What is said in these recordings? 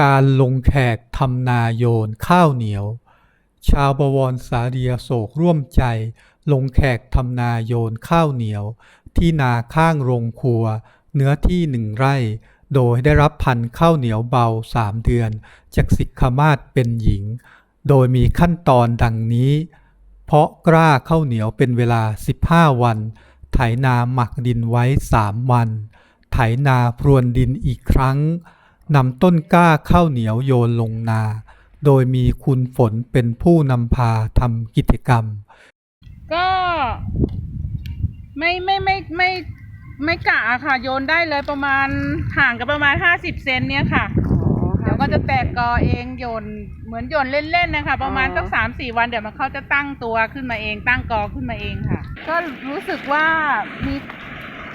การลงแขกทำนาโยนข้าวเหนียว ชาวบวรสาเดียโศกร่วมใจ ลงแขกทำนาโยนข้าวเหนียว ที่นาข้างโรงครัว เนื้อที่หนึ่งไร่ โดยได้รับพันธุ์ข้าวเหนียวเบาสามเดือน จากสิกขมาศเป็นหญิง โดยมีขั้นตอนดังนี้ เพาะกล้าข้าวเหนียวเป็นเวลา 15 วัน ไถนาหมักดินไว้3วัน ไถนาพรวนดินอีกครั้ง นำต้นกล้าข้าวเหนียวโยนลงนา โดยมีคุณฝนเป็นผู้นำพาทำกิจกรรม ก็ไม่ไม่ไม่ไม่ไม่กะอะค่ะ โยนได้เลยประมาณห่างกันประมาณห้าสิบเซนเนี่ยค่ะ เดี๋ยวก็จะแตกกอเองโยนเหมือนโยนเล่นๆนะคะ ประมาณอ๋อสักสามสี่วันเดี๋ยวมันเขาจะตั้งตัวขึ้นมาเอง ตั้งกอขึ้นมาเองค่ะ ก็รู้สึกว่ามี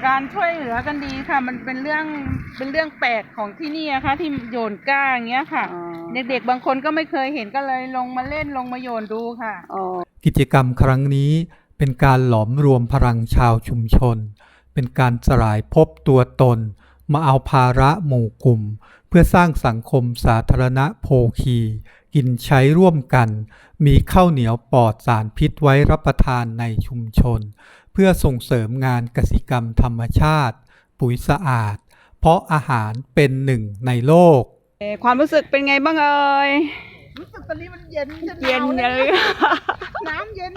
การช่วยเหลือกันดีค่ะ มันเป็นเรื่องเป็นเรื่องแปลกของที่นี่นะคะที่โยนกล้าอย่างเงี้ยค่ะอ๋อเด็กๆบางคนก็ไม่เคยเห็นก็เลยลงมาเล่นลงมาโยนดูค่ะอ๋อกิจกรรมครั้งนี้เป็นการหลอมรวมพลังชาวชุมชน เป็นการสลายภพตัวตน มาเอาภาระหมู่กลุ่ม เพื่อสร้างสังคมสาธารณะโภคี กินใช้ร่วมกัน มีข้าวเหนียวปลอดสารพิษไว้รับประทานในชุมชน เพื่อส่งเสริมงานกสิกรรมธรรมชาติ ปุ๋ยสะอาด เพราะอาหารเป็นหนึ่งในโลกเอ่อความรู้สึกเป็นไงบ้างเอ่ยรู้สึกตอนนี้มันเย็นเย็นเลยน้ำเย็น